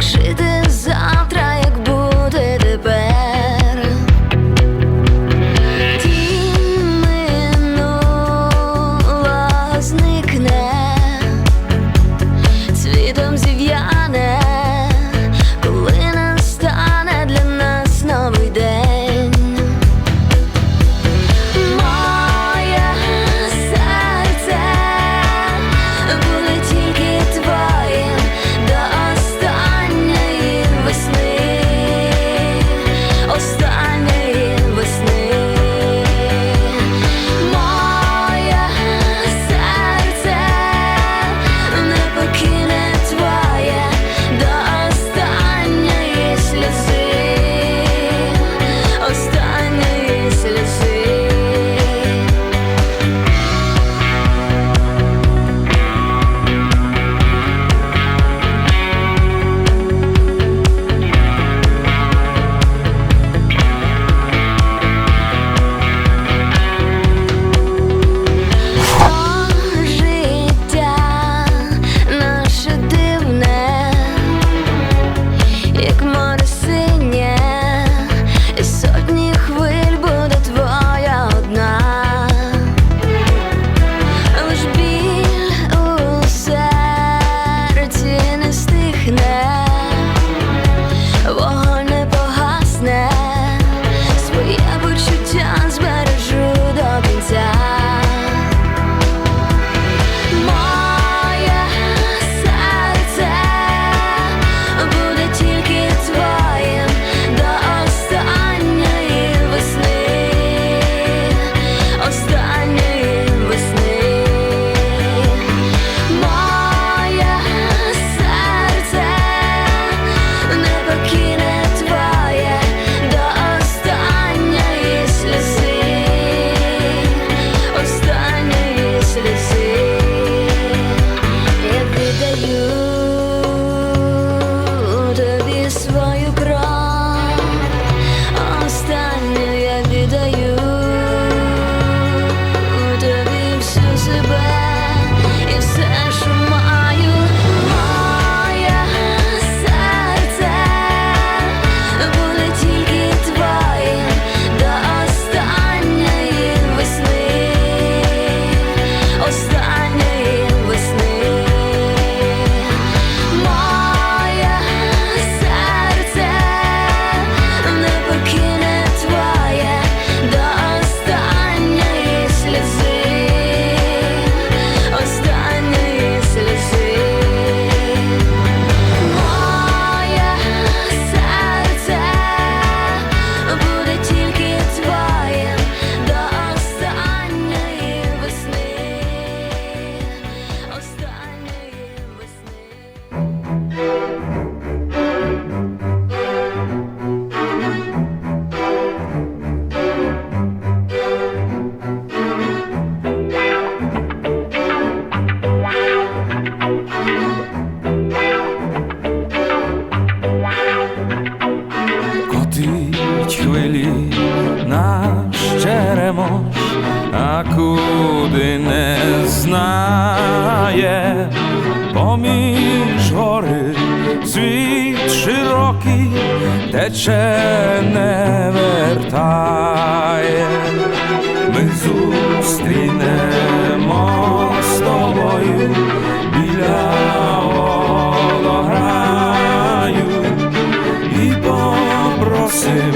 谁的 а куди не знає, поміж гори світ широкий тече не вертає. Ми зустрінемо з тобою біля водограю і попросим